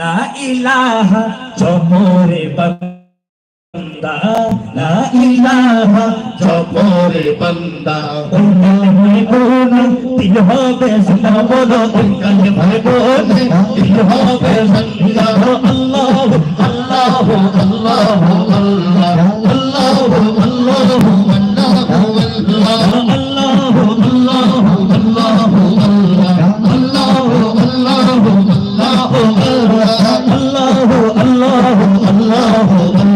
লা ইলাহা জমরে বান্দা। লা ইলাহা জমরে বান্দা। উন্নয় ভাই বোন তিল হবে সদা বলো উন্নয় ভাই বোন। তিল হবে সদা আল্লাহ আল্লাহ আল্লাহ আল্লাহ আল্লাহ আল্লাহ। الله الله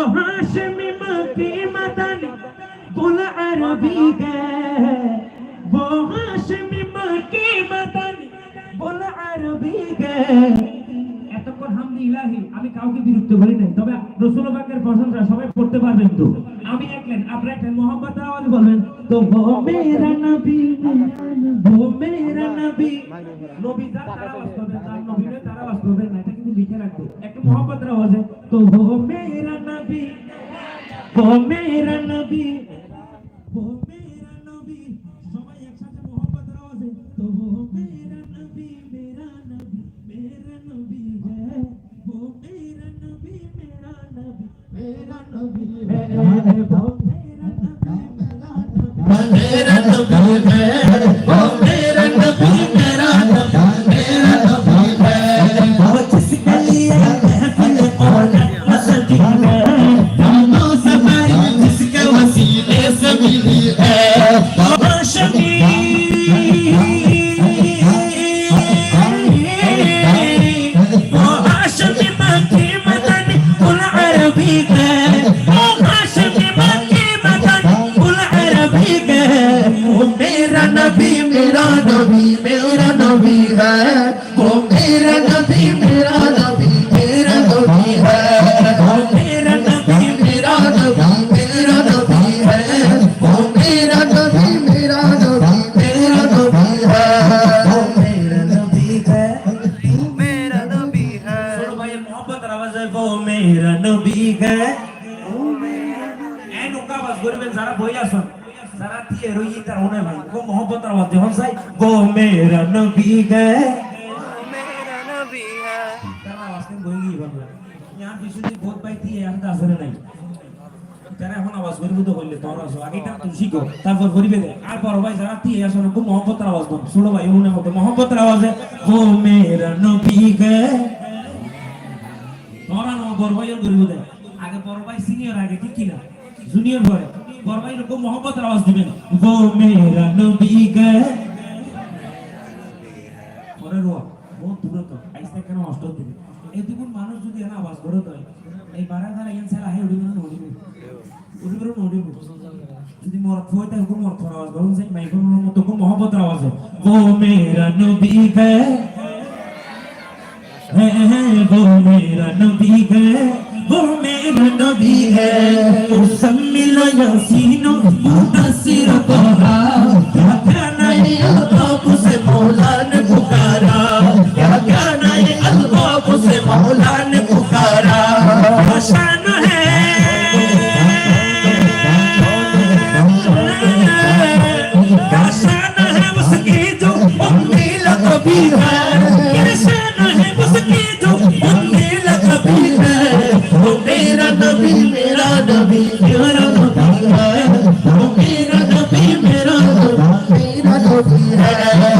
हाशमी मकी मदन बुल अरबी गए वो हाशमी मकी मदन বুল আরবি গে এতক্ষণ হামদি ইলাহি আমি কাউকে বিরক্ত করি নাই তবে রসুল পাকের প্রশংসা সবাই পড়তে পারবেন তো আমি একলেন আপনারা একটা মোহাম্মদ আওয়াজ বলবেন তো ও মেরা নবী ও মেরা নবী নবী যার তারা আওয়াজ করবেন তার নবী নয় তারা আওয়াজ করবেন না এটা কিন্তু লিখে রাখবে একটা মোহাম্মদ আওয়াজে তো ও মেরা नबी, वो मेरा नबी, वो मेरा नबी। সবাই একসাথে मोहब्बत आवाज़ है तो वो मेरा नबी मेरा नबी मेरा नबी है। वो मेरा नबी मेरा नबी मेरा नबी है। वो मेरा नबी मेरा नबी है। नबी है वो मेरा नबी मेरा नबी मेरा नबी है वो मेरा नबी मेरा नबी मेरा नबी है वो मेरा नबी मेरा नबी मेरा नबी है वो मेरा नबी है तू मेरा नबी है सुन भाई मोहब्बत आवाज है वो मेरा नबी है वो मेरा नबी है नुका बस गुरबन सारा बोया सुन जरा दिए रोई तर होने भाई वो मोहब्बत और দে আর বড় ভাই, যারা তুই খুব মহব্বতের আওয়াজ দাও শুনো ভাই ওনে মতো মহব্বতের আওয়াজে ও মেরা নবী গে। তোরা না বড় ভাই করিবে দে আগে বড় ভাই সিনিয়র কি কিনা? জুনিয়র ভাই ফরমাইল কো मोहब्बत আওয়াজ দিবেন वो আওয়াজ করে তো এই বারা আওয়াজ করুন সেই মাইকের মতো কো मोहब्बत আওয়াজ वो मेरा नबी गए वो मेरा नबी है वो सब मिला यासीनो मुदस নবী হ্যাঁ